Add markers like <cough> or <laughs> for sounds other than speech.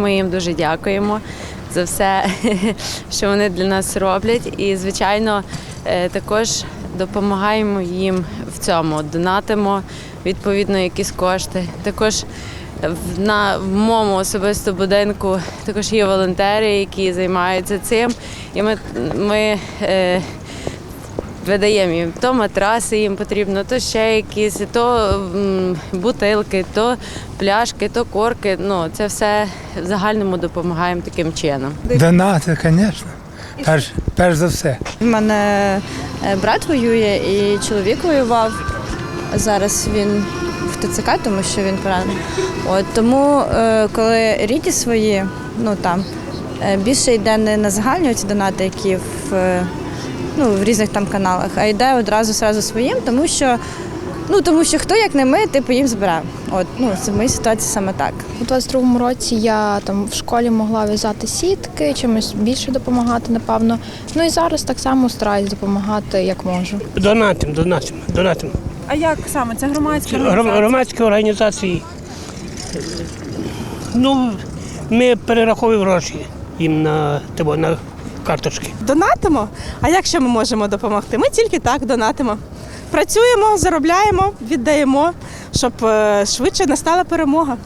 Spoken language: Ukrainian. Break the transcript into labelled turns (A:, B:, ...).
A: Ми їм дуже дякуємо за все, <laughs> що вони для нас роблять. І, звичайно, е, також допомагаємо їм в цьому, донатимо відповідно якісь кошти. Також на в моєму особисто будинку також є волонтери, які займаються цим. І ми, ми е, видаємо їм то матраси їм потрібно, то ще якісь, то м, бутилки, то пляшки, то корки. Ну це все в загальному допомагаємо таким чином.
B: Донати, звісно. Перш, перш за все.
C: У мене е, брат воює і чоловік воював. Зараз він в ТЦК, тому що він поранений. От тому, е, коли рідні свої, ну там е, більше йде не на загальні ці донати, які в, ну, в різних там каналах, а йде одразу сразу своїм, тому що. Ну тому що хто як не ми, типу їм збирав. От ну це в моїй ситуації саме так.
D: У 22-му році я там в школі могла в'язати сітки, чимось більше допомагати, напевно. Ну і зараз так само стараюсь допомагати як можу.
E: Донатим, донатим, донатим.
F: А як саме? Це громадська
E: Гром-
F: організація?
E: Громадські організації. Ну, ми перераховуємо гроші їм на, типу, на карточки.
F: Донатимо? А як ще ми можемо допомогти? Ми тільки так донатимо. Працюємо, заробляємо, віддаємо, щоб е, швидше настала перемога.